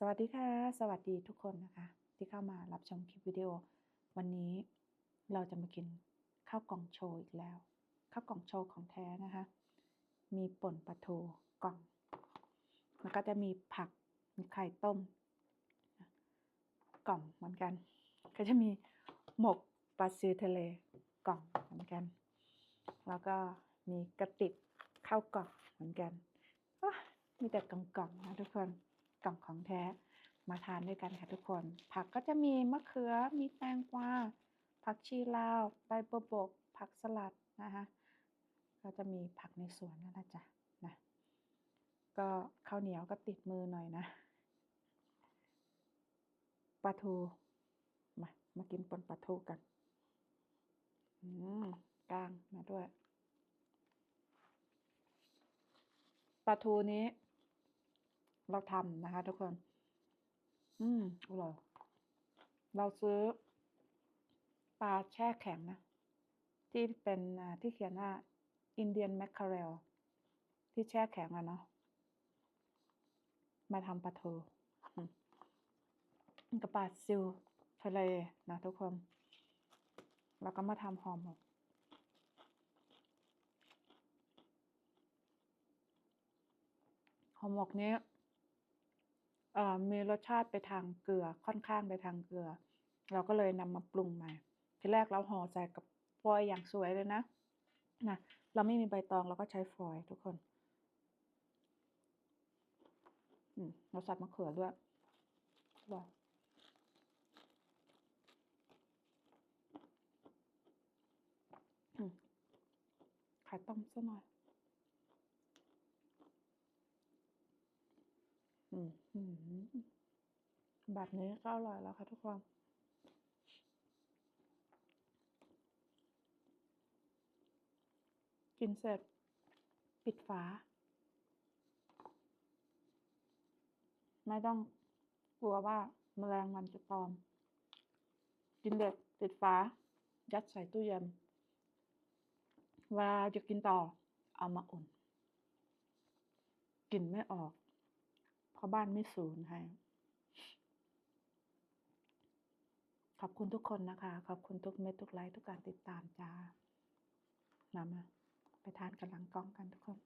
สวัสดีค่ะ สวัสดีทุกคนนะคะ ที่เข้ามารับชมคลิปวิดีโอ วันนี้เราจะมากินข้าวกล่องโชว์อีกแล้ว ข้าวกล่องโชว์ของแท้นะคะ มีป่นปลาทูกล่องแล้วก็จะมีผักมีไข่ต้ม กล่องเหมือนกัน ก็จะมีหมกปลาซิวทะเลกล่องเหมือนกัน แล้วก็มีกระติบข้าวกล่องเหมือนกันมีแต่กล่องๆนะทุกคน กล่องของแท้มาทานด้วยกันค่ะทุกคน ผักก็จะมีมะเขือมีแตงกวาผักชีลาวใบบัวบก ผักสลัดนะคะก็จะมีผักในสวนนั่นแหละจ้ะนะก็ข้าวเหนียวก็ติดมือหน่อยนะปลาทูมามากินปนปลาทูกันอืมกลางมาด้วยปลาทูนี้ เราทำนะคะ ทุกคน อืมอร่อยเราซื้อปลาแช่แข็งนะ ที่เป็นที่เขียนว่าอินเดียนแมคคาเรลที่แช่แข็งอะเนาะมาทำปลาทูอืมกับปลาซิวทะเลนะทุกคน แล้วก็มาทำห่อหมกห่อหมกนี้ เอ่อมีรสชาติไปทางเกลือ ค่อนข้างไปทางเกลือ เราก็เลยนำมาปรุงใหม่ ทีแรกเราห่อใส่กับฟอยล์อย่างสวยเลยนะนะเราไม่มีใบตองเราก็ใช้ฟอยล์ทุกคนอืมเราใส่มะเขือด้วยอร่อยอืมไข่ต้มซะหน่อย อืมอืม แบบนี้ก็อร่อยแล้วค่ะทุกคนกินเสร็จ ปิดฝา ไม่ต้องกลัวว่าแมลงวันจะตอม กินเด็ดปิดฝา ยัดใส่ตู้เย็นเวลาจะกินต่อ เอามาอุ่น กินไม่ออก เพราะบ้านไม่สูญให้ขอบคุณทุกคนนะคะ ขอบคุณทุกเม็ดทุกไลค์ทุกการติดตามจ้ามามาไปทานกันหลังกล้องกันทุกคน